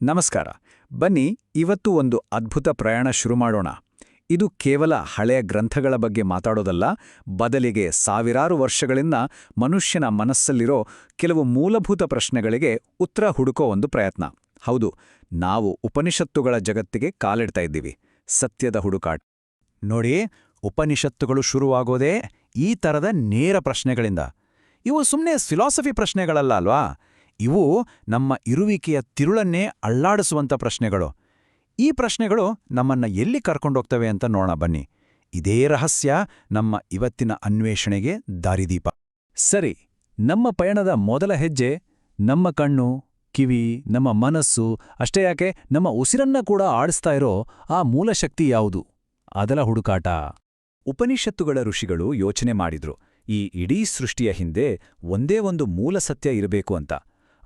ನಮಸ್ಕಾರ. ಬನ್ನಿ, ಇವತ್ತು ಒಂದು ಅದ್ಭುತ ಪ್ರಯಾಣ ಶುರು ಮಾಡೋಣ. ಇದು ಕೇವಲ ಹಳೆಯ ಗ್ರಂಥಗಳ ಬಗ್ಗೆ ಮಾತಾಡೋದಲ್ಲ, ಬದಲಿಗೆ ಸಾವಿರಾರು ವರ್ಷಗಳಿಂದ ಮನುಷ್ಯನ ಮನಸ್ಸಲ್ಲಿರೋ ಕೆಲವು ಮೂಲಭೂತ ಪ್ರಶ್ನೆಗಳಿಗೆ ಉತ್ತರ ಹುಡುಕೋ ಒಂದು ಪ್ರಯತ್ನ. ಹೌದು, ನಾವು ಉಪನಿಷತ್ತುಗಳ ಜಗತ್ತಿಗೆ ಕಾಲಿಡ್ತಾ ಇದ್ದೀವಿ. ಸತ್ಯದ ಹುಡುಕಾಟ. ನೋಡಿ, ಉಪನಿಷತ್ತುಗಳು ಶುರುವಾಗೋದೇ ಈ ಥರದ ನೇರ ಪ್ರಶ್ನೆಗಳಿಂದ. ಇವು ಸುಮ್ಮನೆ ಫಿಲಾಸಫಿ ಪ್ರಶ್ನೆಗಳಲ್ಲ ಅಲ್ವಾ? ಇವು ನಮ್ಮ ಇರುವಿಕೆಯ ತಿರುಳನ್ನೇ ಅಳ್ಳಾಡಿಸುವಂಥ ಪ್ರಶ್ನೆಗಳು. ಈ ಪ್ರಶ್ನೆಗಳು ನಮ್ಮನ್ನ ಎಲ್ಲಿ ಕರ್ಕೊಂಡೋಗ್ತವೆ ಅಂತ ನೋಡೋಣ ಬನ್ನಿ. ಇದೇ ರಹಸ್ಯ ನಮ್ಮ ಇವತ್ತಿನ ಅನ್ವೇಷಣೆಗೆ ದಾರಿದೀಪ. ಸರಿ, ನಮ್ಮ ಪಯಣದ ಮೊದಲ ಹೆಜ್ಜೆ ನಮ್ಮ ಕಣ್ಣು, ಕಿವಿ, ನಮ್ಮ ಮನಸ್ಸು, ಅಷ್ಟೇ ಯಾಕೆ ನಮ್ಮ ಉಸಿರನ್ನ ಕೂಡ ಆಡಿಸ್ತಾ ಇರೋ ಆ ಮೂಲಶಕ್ತಿ ಯಾವುದು? ಅದರ ಹುಡುಕಾಟ. ಉಪನಿಷತ್ತುಗಳ ಋಷಿಗಳು ಯೋಚನೆ ಮಾಡಿದ್ರು, ಈ ಇಡೀ ಸೃಷ್ಟಿಯ ಹಿಂದೆ ಒಂದೇ ಒಂದು ಮೂಲ ಸತ್ಯ ಇರಬೇಕು ಅಂತ.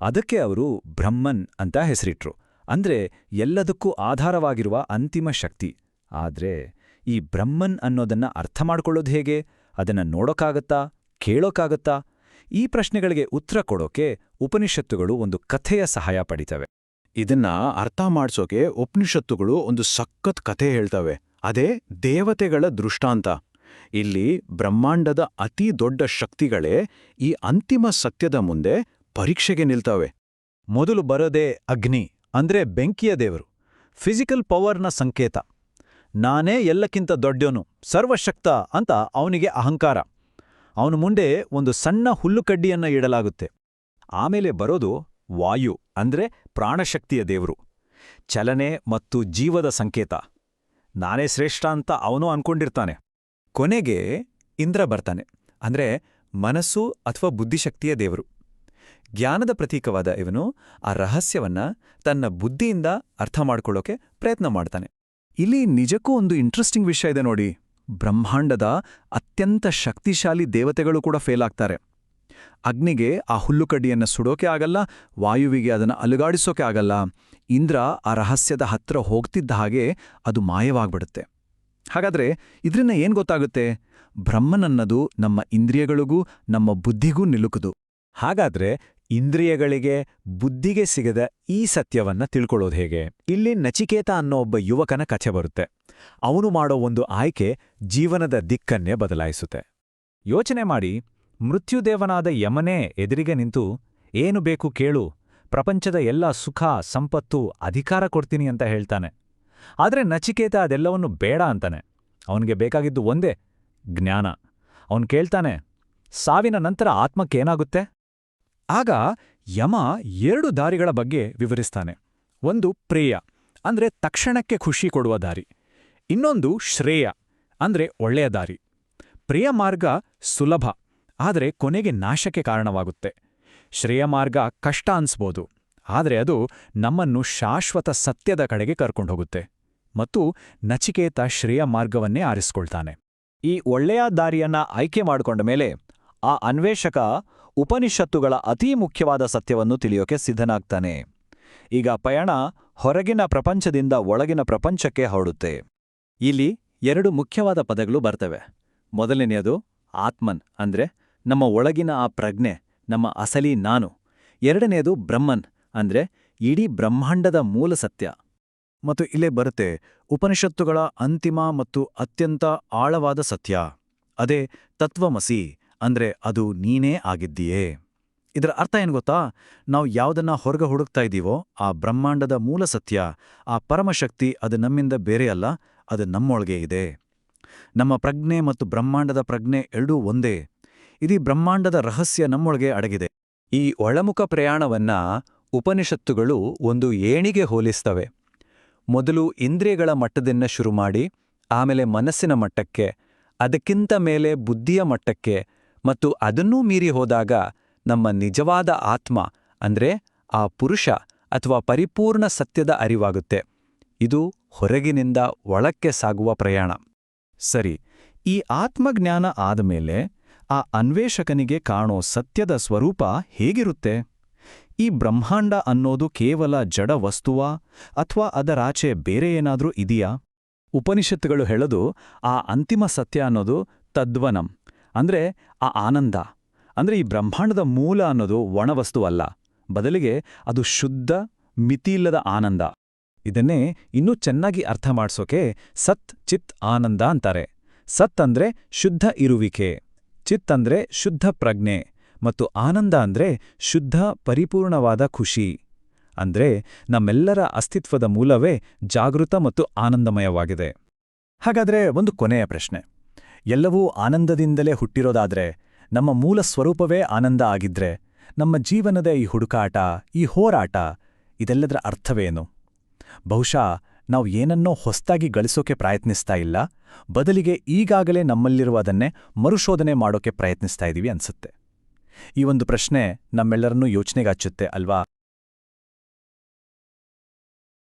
ಅದಕ್ಕೆ ಅವರು ಬ್ರಹ್ಮನ್ ಅಂತ ಹೆಸರಿಟ್ರು. ಅಂದ್ರೆ ಎಲ್ಲದಕ್ಕೂ ಆಧಾರವಾಗಿರುವ ಅಂತಿಮ ಶಕ್ತಿ. ಆದ್ರೆ ಈ ಬ್ರಹ್ಮನ್ ಅನ್ನೋದನ್ನ ಅರ್ಥ ಮಾಡ್ಕೊಳ್ಳೋದು ಹೇಗೆ? ಅದನ್ನ ನೋಡೋಕ್ಕಾಗತ್ತಾ ಕೇಳೋಕ್ಕಾಗತ್ತಾ ಈ ಪ್ರಶ್ನೆಗಳಿಗೆ ಉತ್ತರ ಕೊಡೋಕೆ ಉಪನಿಷತ್ತುಗಳು ಒಂದು ಕಥೆಯ ಸಹಾಯ ಪಡಿತವೆ. ಇದನ್ನ ಅರ್ಥ ಮಾಡಿಸೋಕೆ ಉಪನಿಷತ್ತುಗಳು ಒಂದು ಸಖತ್ ಕಥೆ ಹೇಳ್ತವೆ. ಅದೇ ದೇವತೆಗಳ ದೃಷ್ಟಾಂತ. ಇಲ್ಲಿ ಬ್ರಹ್ಮಾಂಡದ ಅತಿ ದೊಡ್ಡ ಶಕ್ತಿಗಳೇ ಈ ಅಂತಿಮ ಸತ್ಯದ ಮುಂದೆ ಪರೀಕ್ಷೆಗೆ ನಿಲ್ತಾವೆ. ಮೊದಲು ಬರೋದೇ ಅಗ್ನಿ, ಅಂದ್ರೆ ಬೆಂಕಿಯ ದೇವರು. ಫಿಸಿಕಲ್ ಪವರ್ನ ಸಂಕೇತ. ನಾನೇ ಎಲ್ಲಕ್ಕಿಂತ ದೊಡ್ಡವನು ಸರ್ವಶಕ್ತ ಅಂತ ಅವನಿಗೆ ಅಹಂಕಾರ. ಅವನು ಮುಂದೆ ಒಂದು ಸಣ್ಣ ಹುಲ್ಲುಕಡ್ಡಿಯನ್ನ ಇಡಲಾಗುತ್ತೆ. ಆಮೇಲೆ ಬರೋದು ವಾಯು, ಅಂದ್ರೆ ಪ್ರಾಣಶಕ್ತಿಯ ದೇವರು. ಚಲನೆ ಮತ್ತು ಜೀವದ ಸಂಕೇತ. ನಾನೇ ಶ್ರೇಷ್ಠ ಅಂತ ಅವನು ಅನ್ಕೊಂಡಿರ್ತಾನೆ. ಕೊನೆಗೆ ಇಂದ್ರ ಬರ್ತಾನೆ, ಅಂದ್ರೆ ಮನಸ್ಸು ಅಥವಾ ಬುದ್ಧಿಶಕ್ತಿಯ ದೇವರು. ಜ್ಞಾನದ ಪ್ರತೀಕವಾದ ಇವನು ಆ ರಹಸ್ಯವನ್ನ ತನ್ನ ಬುದ್ಧಿಯಿಂದ ಅರ್ಥ ಮಾಡಿಕೊಳ್ಳೋಕೆ ಪ್ರಯತ್ನ ಮಾಡ್ತಾನೆ. ಇಲ್ಲಿ ನಿಜಕ್ಕೂ ಒಂದು ಇಂಟ್ರೆಸ್ಟಿಂಗ್ ವಿಷಯ ಇದೆ ನೋಡಿ. ಬ್ರಹ್ಮಾಂಡದ ಅತ್ಯಂತ ಶಕ್ತಿಶಾಲಿ ದೇವತೆಗಳು ಕೂಡ ಫೇಲ್ ಆಗ್ತಾರೆ. ಅಗ್ನಿಗೆ ಆ ಹುಲ್ಲುಕಡ್ಡಿಯನ್ನು ಸುಡೋಕೆ ಆಗಲ್ಲ, ವಾಯುವಿಗೆ ಅದನ್ನ ಅಲುಗಾಡಿಸೋಕೆ ಆಗಲ್ಲ. ಇಂದ್ರ ಆ ರಹಸ್ಯದ ಹತ್ರ ಹೋಗ್ತಿದ್ದ ಹಾಗೆ ಅದು ಮಾಯವಾಗ್ಬಿಡುತ್ತೆ. ಹಾಗಾದರೆ ಇದರಿಂದ ಏನು ಗೊತ್ತಾಗುತ್ತೆ? ಬ್ರಹ್ಮನನ್ನದು ನಮ್ಮ ಇಂದ್ರಿಯಗಳಿಗೂ ನಮ್ಮ ಬುದ್ಧಿಗೂ ನಿಲುಕುದು. ಹಾಗಾದ್ರೆ ಇಂದ್ರಿಯಗಳಿಗೆ ಬುದ್ಧಿಗೆ ಸಿಗದ ಈ ಸತ್ಯವನ್ನ ತಿಳ್ಕೊಳ್ಳೋದು ಹೇಗೆ? ಇಲ್ಲಿ ನಚಿಕೇತ ಅನ್ನೋ ಒಬ್ಬ ಯುವಕನ ಕಥೆ ಬರುತ್ತೆ. ಅವನು ಮಾಡೋ ಒಂದು ಆಯ್ಕೆ ಜೀವನದ ದಿಕ್ಕನ್ನೇ ಬದಲಾಯಿಸುತ್ತೆ. ಯೋಚನೆ ಮಾಡಿ, ಮೃತ್ಯುದೇವನಾದ ಯಮನೇ ಎದುರಿಗೆ ನಿಂತು, ಏನು ಬೇಕು ಕೇಳು, ಪ್ರಪಂಚದ ಎಲ್ಲ ಸುಖ, ಸಂಪತ್ತು, ಅಧಿಕಾರ ಕೊಡ್ತೀನಿ ಅಂತ ಹೇಳ್ತಾನೆ. ಆದರೆ ನಚಿಕೇತ ಅದೆಲ್ಲವನ್ನು ಬೇಡ ಅಂತಾನೆ. ಅವನಿಗೆ ಬೇಕಾಗಿದ್ದು ಒಂದೇ, ಜ್ಞಾನ. ಅವನು ಕೇಳ್ತಾನೆ, ಸಾವಿನ ನಂತರ ಆತ್ಮಕ್ಕೇನಾಗುತ್ತೆ? ಆಗ ಯಮ ಎರಡು ದಾರಿಗಳ ಬಗ್ಗೆ ವಿವರಿಸ್ತಾನೆ. ಒಂದು ಪ್ರೇಯ, ಅಂದ್ರೆ ತಕ್ಷಣಕ್ಕೆ ಖುಷಿ ಕೊಡುವ ದಾರಿ. ಇನ್ನೊಂದು ಶ್ರೇಯ, ಅಂದ್ರೆ ಒಳ್ಳೆಯ ದಾರಿ. ಪ್ರೇಯ ಮಾರ್ಗ ಸುಲಭ, ಆದರೆ ಕೊನೆಗೆ ನಾಶಕ್ಕೆ ಕಾರಣವಾಗುತ್ತೆ. ಶ್ರೇಯ ಮಾರ್ಗ ಕಷ್ಟ ಅನ್ಸ್ಬೋದು, ಆದರೆ ಅದು ನಮ್ಮನ್ನು ಶಾಶ್ವತ ಸತ್ಯದ ಕಡೆಗೆ ಕರ್ಕೊಂಡೋಗುತ್ತೆ ಮತ್ತು ನಚಿಕೇತ ಶ್ರೇಯ ಮಾರ್ಗವನ್ನೇ ಆರಿಸ್ಕೊಳ್ತಾನೆ. ಈ ಒಳ್ಳೆಯ ದಾರಿಯನ್ನ ಆಯ್ಕೆ ಮಾಡಿಕೊಂಡ ಮೇಲೆ ಆ ಅನ್ವೇಷಕ ಉಪನಿಷತ್ತುಗಳ ಅತೀ ಮುಖ್ಯವಾದ ಸತ್ಯವನ್ನು ತಿಳಿಯೋಕೆ ಸಿದ್ಧನಾಗ್ತಾನೆ. ಈಗ ಪಯಣ ಹೊರಗಿನ ಪ್ರಪಂಚದಿಂದ ಒಳಗಿನ ಪ್ರಪಂಚಕ್ಕೆ ಹೊರಡುತ್ತೆ. ಇಲ್ಲಿ ಎರಡು ಮುಖ್ಯವಾದ ಪದಗಳು ಬರ್ತವೆ. ಮೊದಲನೆಯದು ಆತ್ಮನ್ ಅಂದ್ರೆ ನಮ್ಮ ಒಳಗಿನ ಆ ಪ್ರಜ್ಞೆ, ನಮ್ಮ ಅಸಲಿ ನಾನು. ಎರಡನೆಯದು ಬ್ರಹ್ಮನ್ ಅಂದ್ರೆ ಇಡೀ ಬ್ರಹ್ಮಾಂಡದ ಮೂಲ ಸತ್ಯ. ಮತ್ತು ಇಲ್ಲೇ ಬರುತ್ತೆ ಉಪನಿಷತ್ತುಗಳ ಅಂತಿಮ ಮತ್ತು ಅತ್ಯಂತ ಆಳವಾದ ಸತ್ಯ. ಅದೇ ತತ್ವಮಸಿ. ಅಂದ್ರೆ ಅದು ನೀನೇ ಆಗಿದ್ದೀಯೇ? ಇದರ ಅರ್ಥ ಏನು ಗೊತ್ತಾ? ನಾವು ಯಾವುದನ್ನ ಹೊರಗೆ ಹುಡುಕ್ತಾ ಇದ್ದೀವೋ ಆ ಬ್ರಹ್ಮಾಂಡದ ಮೂಲ ಸತ್ಯ, ಆ ಪರಮಶಕ್ತಿ ಅದು ನಮ್ಮಿಂದ ಬೇರೆಯಲ್ಲ ಅದು ನಮ್ಮೊಳಗೆ ಇದೆ. ನಮ್ಮ ಪ್ರಜ್ಞೆ ಮತ್ತು ಬ್ರಹ್ಮಾಂಡದ ಪ್ರಜ್ಞೆ ಎರಡೂ ಒಂದೇ. ಇದೀ ಬ್ರಹ್ಮಾಂಡದ ರಹಸ್ಯ ನಮ್ಮೊಳಗೆ ಅಡಗಿದೆ. ಈ ಒಳಮುಖ ಪ್ರಯಾಣವನ್ನ ಉಪನಿಷತ್ತುಗಳು ಒಂದು ಏಣಿಗೆ ಹೋಲಿಸ್ತವೆ. ಮೊದಲು ಇಂದ್ರಿಯಗಳ ಮಟ್ಟದಿಂದ ಶುರು ಮಾಡಿ ಆಮೇಲೆ ಮನಸ್ಸಿನ ಮಟ್ಟಕ್ಕೆ, ಅದಕ್ಕಿಂತ ಮೇಲೆ ಬುದ್ಧಿಯ ಮಟ್ಟಕ್ಕೆ ಮತ್ತು ಅದನ್ನೂ ಮೀರಿ ಹೋದಾಗ ನಮ್ಮ ನಿಜವಾದ ಆತ್ಮ, ಅಂದ್ರೆ ಆ ಪುರುಷ ಅಥವಾ ಪರಿಪೂರ್ಣ ಸತ್ಯದ ಅರಿವಾಗುತ್ತೆ. ಇದು ಹೊರಗಿನಿಂದ ಒಳಕ್ಕೆ ಸಾಗುವ ಪ್ರಯಾಣ. ಸರಿ, ಈ ಆತ್ಮಜ್ಞಾನ ಆದಮೇಲೆ ಆ ಅನ್ವೇಷಕನಿಗೆ ಕಾಣೋ ಸತ್ಯದ ಸ್ವರೂಪ ಹೇಗಿರುತ್ತೆ? ಈ ಬ್ರಹ್ಮಾಂಡ ಅನ್ನೋದು ಕೇವಲ ಜಡ ವಸ್ತುವಾ ಅಥವಾ ಅದರಾಚೆ ಬೇರೆ ಏನಾದರೂ ಇದೆಯಾ? ಉಪನಿಷತ್ತುಗಳು ಹೇಳೋದು ಆ ಅಂತಿಮ ಸತ್ಯ ಅನ್ನೋದು ತದ್ವನಂ. ಅಂದ್ರೆ ಆ ಆನಂದ. ಅಂದ್ರೆ ಈ ಬ್ರಹ್ಮಾಂಡದ ಮೂಲ ಅನ್ನೋದು ಒಣವಸ್ತು ಅಲ್ಲ. ಬದಲಿಗೆ ಅದು ಶುದ್ಧ, ಮಿತಿಯಿಲ್ಲದ ಆನಂದ. ಇದನ್ನೇ ಇನ್ನೂ ಚೆನ್ನಾಗಿ ಅರ್ಥ ಮಾಡಿಸೋಕೆ ಸತ್, ಚಿತ್, ಆನಂದ ಅಂತಾರೆ. ಸತ್ ಅಂದ್ರೆ ಶುದ್ಧ ಇರುವಿಕೆ, ಚಿತ್ ಅಂದ್ರೆ ಶುದ್ಧ ಪ್ರಜ್ಞೆ, ಮತ್ತು ಆನಂದ ಅಂದ್ರೆ ಶುದ್ಧ, ಪರಿಪೂರ್ಣವಾದ ಖುಷಿ. ಅಂದ್ರೆ ನಮ್ಮೆಲ್ಲರ ಅಸ್ತಿತ್ವದ ಮೂಲವೇ ಜಾಗೃತ ಮತ್ತು ಆನಂದಮಯವಾಗಿದೆ. ಹಾಗಾದ್ರೆ ಒಂದು ಕೊನೆಯ ಪ್ರಶ್ನೆ. ಎಲ್ಲವೂ ಆನಂದದಿಂದಲೇ ಹುಟ್ಟಿರೋದಾದ್ರೆ, ನಮ್ಮ ಮೂಲ ಸ್ವರೂಪವೇ ಆನಂದ ಆಗಿದ್ರೆ, ನಮ್ಮ ಜೀವನದ ಈ ಹುಡುಕಾಟ, ಈ ಹೋರಾಟ, ಇದೆಲ್ಲದರ ಅರ್ಥವೇನು? ಬಹುಶಃ ನಾವು ಏನನ್ನೋ ಹೊಸ್ತಾಗಿ ಗಳಿಸೋಕೆ ಪ್ರಯತ್ನಿಸ್ತಾ ಇಲ್ಲ, ಬದಲಿಗೆ ಈಗಾಗಲೇ ನಮ್ಮಲ್ಲಿರುವ ಅದನ್ನೇ ಮರುಶೋಧನೆ ಮಾಡೋಕೆ ಪ್ರಯತ್ನಿಸ್ತಾ ಇದ್ದೀವಿ ಅನ್ಸುತ್ತೆ. ಈ ಒಂದು ಪ್ರಶ್ನೆ ನಮ್ಮೆಲ್ಲರನ್ನೂ ಯೋಚನೆಗಾಚುತ್ತೆ ಅಲ್ವಾ?